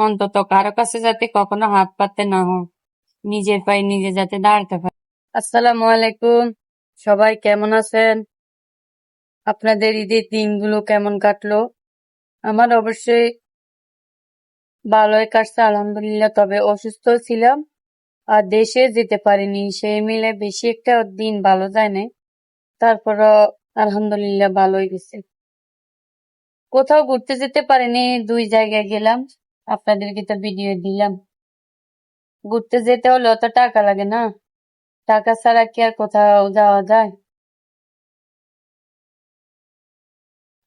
অন্তত কারও কাছে যাতে কখনো হাত পাততে না হয়। নিজের পায়ে নিজে যাতে দাঁড়াতে পারে। আসসালামু আলাইকুম। সবাই কেমন আছেন? আপনাদের ঈদের দিনগুলো কেমন কাটলো? আমার অবশ্যই ভালোই কাটছে, আলহামদুলিল্লাহ। তবে অসুস্থ ছিলাম আর দেশে যেতে পারিনি, সেই মিলে বেশি একটা দিন ভালো যায় না তারপরও আলহামদুলিল্লাহ ভালোই গেছে। কোথাও ঘুরতে যেতে পারিনি, দুই জায়গায় গেলাম। আপনাদেরকে তো ভিডিও দিলাম। ঘুরতে যেতে হলে অত টাকা লাগে না। টাকা ছাড়া কি আর কোথাও যাওয়া যায়?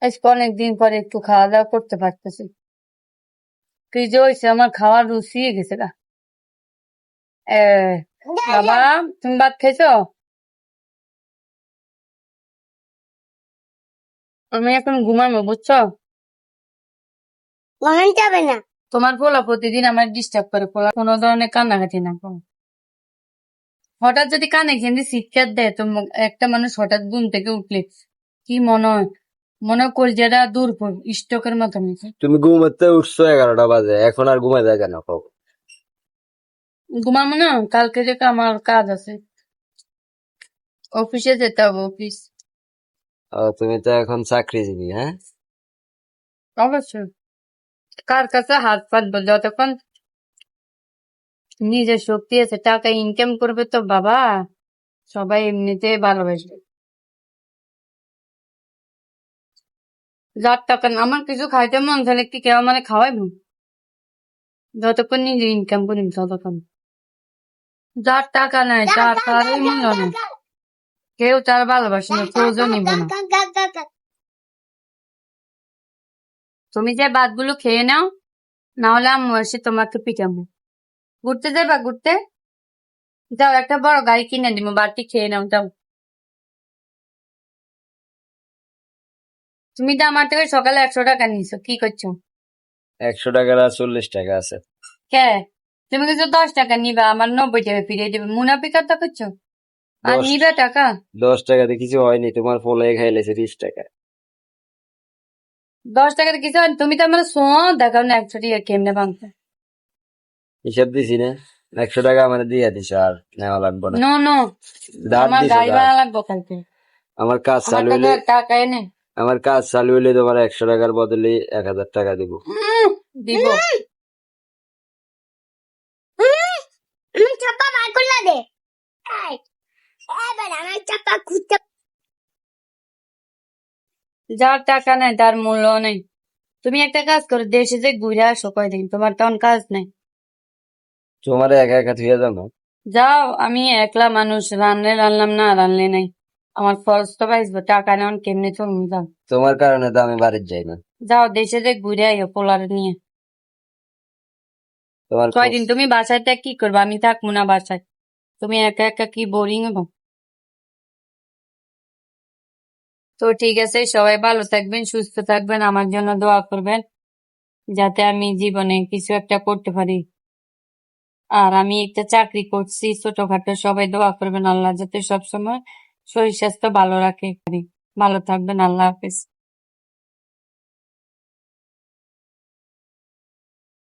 আজকে অনেকদিন পরে একটু খাওয়া দাওয়া করতে পারতেছি। কি যে হয়েছে, আমার খাওয়ার রুচি গেছে গা। বাবা, তুমি ভাত খেয়েছো? আমি এখন ঘুমাবো, বুঝছ? না। তোমার পোলা প্রতিদিন আমার ডিস্টার্ব করে পোলা। কোনো ধরনের কান্নাকাটি না করো হঠাৎ যদি কানে ঘেন্দি চিৎকার দেয় তো একটা মানুষ হঠাৎ ঘুম থেকে উঠলে কি মনে হয়? মনে করি যেটা দূর স্টকের মতো তুমি ঘুমাতে উঠছো এগারোটা বাজে এখন আর ঘুমাই যায় কেন কও? ঘুমাবো না কালকে থেকে আমার কাজ আছে। অফিসে যেতে হবে অফিস। তুমি তো এখন চাকরিজীবী হ্যাঁ? অবশ্যই। কার কাছে হাত পাতবো? যতক্ষণ নিজের শক্তি আছে টাকা ইনকাম করবে তো বাবা সবাই এমনিতে ভালোবাসবে। যার টাকা আমার কিছু খাইতে মন তাহলে কি কেউ মানে খাওয়াইবো? যতক্ষণ নিজে ইনকাম করি ততক্ষণ। যার টাকা নাই তার কারোই মূল্য নেই। কেউ তার ভালোবাসে না কেউ নিব না তুমি যে ভাতগুলো খেয়ে নাও না হলে আম্মু এসে তোমাকে পিটাবো। ঘুরতে যাবা ঘুরতে? যাও একটা বড় গাড়ি কিনে দিব বাড়তি খেয়ে নাও যাও। তুমি তো আমার থেকে সকালে একশো টাকা নিছো কি করছ? একশো টাকার আর চল্লিশ টাকা আছে। কে? তুমি কিছু দশ টাকা নিবা আমার নব্বই টাকা ফিরিয়ে দেবে। মুনাফিকার তো করছ? আর নিবে টাকা? দশ টাকা টাকাতে কিছু হয়নি তোমার ফলে খাইলেছে বিশ টাকা। দশ টাকাতে কিছু হয় তুমি তো আমার শো দেখাও না একশো টাকা কেমনে ভাঙতে? হিসাব দিছি না। একশো টাকা আমার দিয়ে দিছ আর নেওয়া লাগবে না। নো নো আমার দিছো গাড়ি। ভাড়া লাগবে কালকে। আমার কাজ আমার চালু কাছে হইলে টাকা এনে। আমার কাজ চালু হইলে তোমার একশো টাকার বদলে এক হাজার টাকা দিব। উম, দিব। চাপা বার করলা দে। এই, এবার আমার চাপা খুঁজতে যার টাকা নেই তার মূল্য নেই। তুমি একটা কাজ করো দেশে যে ঘুরে আসো কয়দিন তোমার তখন কাজ নেই। তোমার একা একা থুয়ে যাও না? যাও আমি একলা মানুষ রান্নে রানলাম না রানলে নাই। আমার খরচ তো পাইসবো টাকা নেওয়ান কেমনি চলুন যাও। তোমার কারণে তো আমি বাড়ির যাই না। যাও দেশে যে ঘুরে আইও পোলার নিয়ে। তোমার কয়দিন তুমি বাসায় তা কি করবে? আমি থাকব না বাসায়। তুমি একা একা কি বোরিং হব? তো ঠিক আছে, সবাই ভালো থাকবেন, সুস্থ থাকবেন, আমার জন্য দোয়া করবেন, যাতে আমি জীবনে কিছু একটা করতে পারি। আর আমি একটা চাকরি করছি, ছোটখাটো, সবাই দোয়া করবেন আল্লাহ, যাতে সবসময় শরীর স্বাস্থ্য ভালো রাখে। ভালো থাকবেন, আল্লাহ হাফেজ।